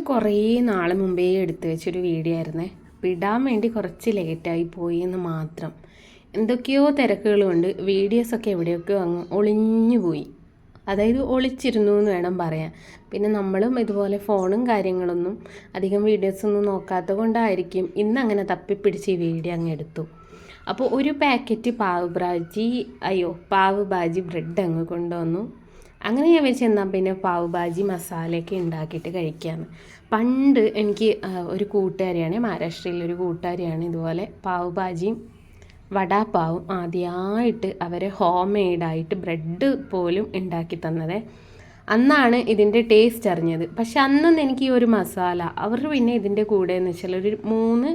കുറേ നാൾ മുമ്പേ എടുത്തു വെച്ചൊരു വീഡിയോ ആയിരുന്നേ. വിടാൻ വേണ്ടി കുറച്ച് ലേറ്റായി പോയി എന്ന് മാത്രം. എന്തൊക്കെയോ തിരക്കുകൾ കൊണ്ട് വീഡിയോസൊക്കെ എവിടെയൊക്കെയോ അങ്ങ് ഒളിഞ്ഞു പോയി. അതായത് ഒളിച്ചിരുന്നു എന്ന് വേണം പറയാൻ. പിന്നെ നമ്മളും ഇതുപോലെ ഫോണും കാര്യങ്ങളൊന്നും അധികം വീഡിയോസൊന്നും നോക്കാത്തത് കൊണ്ടായിരിക്കും ഇന്ന് അങ്ങനെ തപ്പിപ്പിടിച്ച് ഈ വീഡിയോ അങ്ങ് എടുത്തു. അപ്പോൾ ഒരു പാക്കറ്റ് പാവ് ഭാജി അയ്യോ പാവ് ഭാജി ബ്രെഡ് അങ്ങ് കൊണ്ടുവന്നു. അങ്ങനെ ഞാൻ വെച്ച് എന്നാൽ പിന്നെ പാവ് ഭാജി മസാലയൊക്കെ ഉണ്ടാക്കിയിട്ട് കഴിക്കാമെന്ന് പണ്ട് എനിക്ക് ഒരു കൂട്ടുകാരിയാണ് മഹാരാഷ്ട്രയിലെ ഒരു കൂട്ടുകാരിയാണ് ഇതുപോലെ പാവ് ഭാജിയും വടാപ്പാവും ആദ്യമായിട്ട് അവർ ഹോം മെയ്ഡായിട്ട് ബ്രെഡ് പോലും ഉണ്ടാക്കി തന്നത്. അന്നാണ് ഇതിന്റെ ടേസ്റ്റ് അറിഞ്ഞത്. പക്ഷെ അന്നൊന്നും എനിക്ക് ഈ ഒരു മസാല അവർ പിന്നെ ഇതിന്റെ കൂടെ എന്ന് വെച്ചാൽ ഒരു മൂന്ന്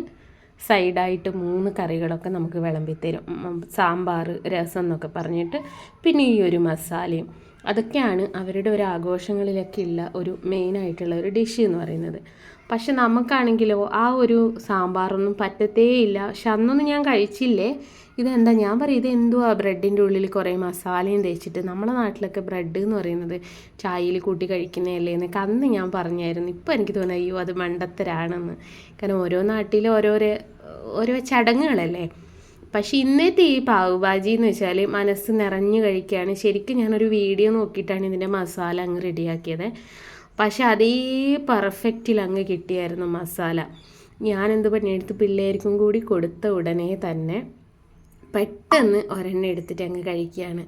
സൈഡായിട്ട് മൂന്ന് കറികളൊക്കെ നമുക്ക് വിളമ്പി തരും സാമ്പാർ രസം എന്നൊക്കെ പറഞ്ഞിട്ട് പിന്നെ ഈ ഒരു മസാലയും അതൊക്കെയാണ് അവരുടെ ഒരു ആഘോഷങ്ങളിലൊക്കെ ഉള്ള ഒരു മെയിനായിട്ടുള്ള ഒരു ഡിഷ് എന്ന് പറയുന്നത്. പക്ഷെ നമുക്കാണെങ്കിലോ ആ ഒരു സാമ്പാറൊന്നും പറ്റത്തേയില്ല. പക്ഷെ അന്നൊന്നും ഞാൻ കഴിച്ചില്ലേ? ഇതെന്താ? ഞാൻ പറയും ഇത് എന്തുവാ ബ്രെഡിന്റെ ഉള്ളിൽ കുറേ മസാലയും തേച്ചിട്ട് നമ്മുടെ നാട്ടിലൊക്കെ ബ്രെഡ് എന്ന് പറയുന്നത് ചായയിൽ കൂട്ടി കഴിക്കുന്നതല്ലേ? എന്നൊക്കെ അന്ന് ഞാൻ പറഞ്ഞായിരുന്നു. ഇപ്പോൾ എനിക്ക് തോന്നുന്നു അയ്യോ അത് മണ്ടത്തരാണെന്ന്. കാരണം ഓരോ നാട്ടിലും ഓരോരോ ഓരോ ചടങ്ങുകളല്ലേ? പക്ഷേ ഇന്നത്തെ ഈ പാവ് ഭാജി എന്ന് വെച്ചാൽ മനസ്സ് നിറഞ്ഞു കഴിക്കുകയാണ് ശരിക്കും ഞാനൊരു വീഡിയോ നോക്കിയിട്ടാണ് ഇതിന്റെ മസാല അങ്ങ് റെഡിയാക്കിയത്. പക്ഷെ അതേ പെർഫെക്റ്റിൽ അങ്ങ് കിട്ടിയായിരുന്നു മസാല. ഞാൻ ഞാനെന്ത് പണിയെടുത്ത് പിള്ളേർക്കും കൂടി കൊടുത്ത ഉടനെ തന്നെ പെട്ടെന്ന് ഒരെണ്ണം എടുത്തിട്ട് അങ്ങ് കഴിക്കുകയാണ്.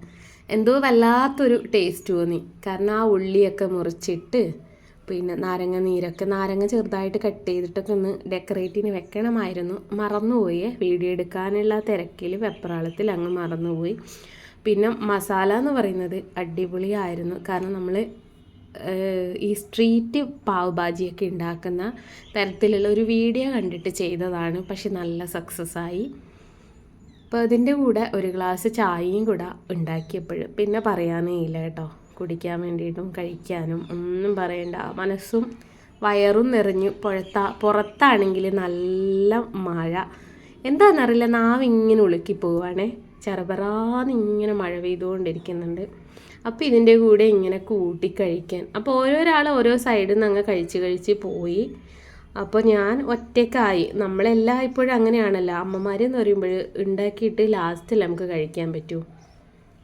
എന്തോ വല്ലാത്തൊരു ടേസ്റ്റ് തോന്നി. കാരണം ആ ഉള്ളിയൊക്കെ മുറിച്ചിട്ട് പിന്നെ നാരങ്ങ നീരൊക്കെ നാരങ്ങ ചെറുതായിട്ട് കട്ട് ചെയ്തിട്ടൊക്കെ ഒന്ന് ഡെക്കറേറ്റിന് വെക്കണമായിരുന്നു. മറന്നുപോയി. വീഡിയോ എടുക്കാനുള്ള തിരക്കിൽ വെപ്രാളത്തിൽ അങ്ങ് മറന്നുപോയി. പിന്നെ മസാല എന്ന് പറയുന്നത് അടിപൊളിയായിരുന്നു. കാരണം നമ്മൾ ഈ സ്ട്രീറ്റ് പാവ് ഭാജിയൊക്കെ ഉണ്ടാക്കുന്ന തരത്തിലുള്ള ഒരു വീഡിയോ കണ്ടിട്ട് ചെയ്തതാണ്. പക്ഷെ നല്ല സക്സസ് ആയി. അപ്പോൾ അതിന്റെ കൂടെ ഒരു ഗ്ലാസ് ചായയും കൂടെ ഉണ്ടാക്കിയപ്പോൾ പിന്നെ പറയാനേ ഇല്ല കേട്ടോ. കുടിക്കാൻ വേണ്ടിയിട്ടും കഴിക്കാനും ഒന്നും പറയണ്ട. മനസ്സും വയറും നിറഞ്ഞു പുഴത്ത പുറത്താണെങ്കിൽ നല്ല മഴ. എന്താണെന്നറിയില്ല നാവ് ഇങ്ങനെ ഉളുക്കി പോവാണേ ചെറുപറാന്ന് ഇങ്ങനെ മഴ പെയ്തുകൊണ്ടിരിക്കുന്നുണ്ട്. അപ്പോൾ ഇതിന്റെ കൂടെ ഇങ്ങനെ കൂട്ടി കഴിക്കാൻ. അപ്പോൾ ഓരോരാൾ ഓരോ സൈഡിൽ നിന്ന് അങ്ങ് കഴിച്ച് കഴിച്ച് പോയി. അപ്പോൾ ഞാൻ ഒറ്റക്കായി നമ്മളെല്ലാം ഇപ്പോഴും അങ്ങനെയാണല്ലോ. അമ്മമാരെന്ന് പറയുമ്പോൾ ഉണ്ടാക്കിയിട്ട് ലാസ്റ്റിൽ നമുക്ക് കഴിക്കാൻ പറ്റൂ.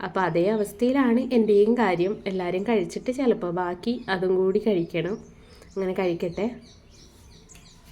അപ്പോൾ അതേ അവസ്ഥയിലാണ് എന്റെയും കാര്യം. എല്ലാവരും കഴിച്ചിട്ട് ചിലപ്പോൾ ബാക്കി അതും കൂടി കഴിക്കണം. അങ്ങനെ കഴിക്കട്ടെ.